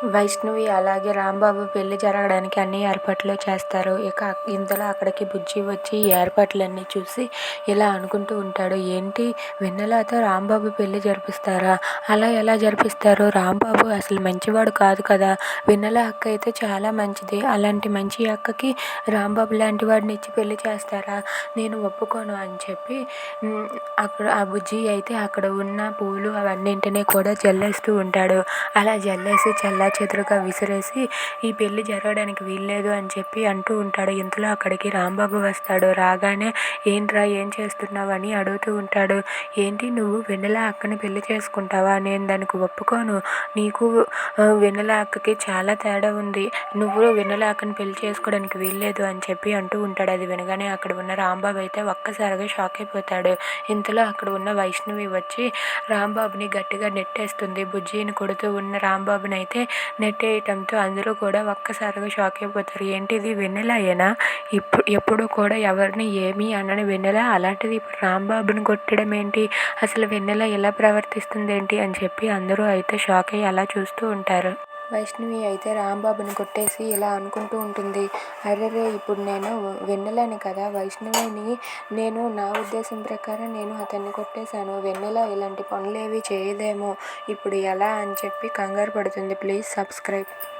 వైష్ణవి అలాగే రాంబాబు పెళ్ళి జరగడానికి అన్ని ఏర్పాట్లు చేస్తారు. ఇక ఇంతలో అక్కడికి బుజ్జి వచ్చి ఈ ఏర్పాట్లన్నీ చూసి ఇలా అనుకుంటూ ఉంటాడు. ఏంటి? వెన్నెలతో రాంబాబు పెళ్ళి జరిపిస్తారా? అలా ఎలా జరిపిస్తారు? రాంబాబు అసలు మంచివాడు కాదు కదా. వెన్నెల అక్క అయితే చాలా మంచిది. అలాంటి మంచి అక్కకి రాంబాబు లాంటి వాడిని ఇచ్చి పెళ్ళి చేస్తారా? నేను ఒప్పుకోను అని చెప్పి అక్కడ ఆ బుజ్జి అయితే అక్కడ ఉన్న పూలు అవన్నింటినీ కూడా జల్లేస్తూ ఉంటాడు. అలా జల్లేసి చల్ల చేతులుగా విసిరేసి ఈ పెళ్ళి జరగడానికి వీల్లేదు అని చెప్పి అంటూ ఉంటాడు. ఇంతలో అక్కడికి రాంబాబు వస్తాడు రాగానే ఏంట్రా ఏం చేస్తున్నావు? అని అడుగుతూ ఉంటాడు. ఏంటి నువ్వు వెన్నెల అక్కని పెళ్ళి చేసుకుంటావా? నేను దానికి ఒప్పుకోను. నీకు వెన్నెల అక్కకి చాలా తేడా ఉంది. నువ్వు వెన్నెల అక్కని పెళ్ళి చేసుకోవడానికి వీల్లేదు అని చెప్పి అంటూ ఉంటాడు. అది వినగానే అక్కడ ఉన్న రాంబాబు అయితే ఒక్కసారిగా షాక్ అయిపోతాడు. ఇంతలో అక్కడ ఉన్న వైష్ణవి వచ్చి రాంబాబుని గట్టిగా నెట్టేస్తుంది. బుజ్జిని కొడుతూ ఉన్న రాంబాబుని అయితే నెట్టేయటంతో అందరూ కూడా ఒక్కసారిగా షాక్ అయిపోతారు. ఏంటిది వెన్నెలయేనా ఇప్పుడు ఎప్పుడు కూడా ఎవరిని ఏమీ అనని వెన్నెల? అలాంటిది ఇప్పుడు రాంబాబుని కొట్టడం ఏంటి? అసలు వెన్నెల ఎలా ప్రవర్తిస్తుంది ఏంటి అని చెప్పి అందరూ అయితే షాక్ అయ్యి అలా చూస్తూ ఉంటారు. వైష్ణవి అయితే రాంబాబుని కొట్టేసి ఇలా అనుకుంటూ ఉంటుంది. అరెరే ఇప్పుడు నేను వెన్నెలని కదా. వైష్ణవిని నేను నా ఉద్దేశం ప్రకారం నేను అతన్ని కొట్టేశాను. వెన్నెల ఇలాంటి పనులేవి చేయదేమో. ఇప్పుడు ఎలా అని చెప్పి కంగారు పడుతుంది. Please subscribe.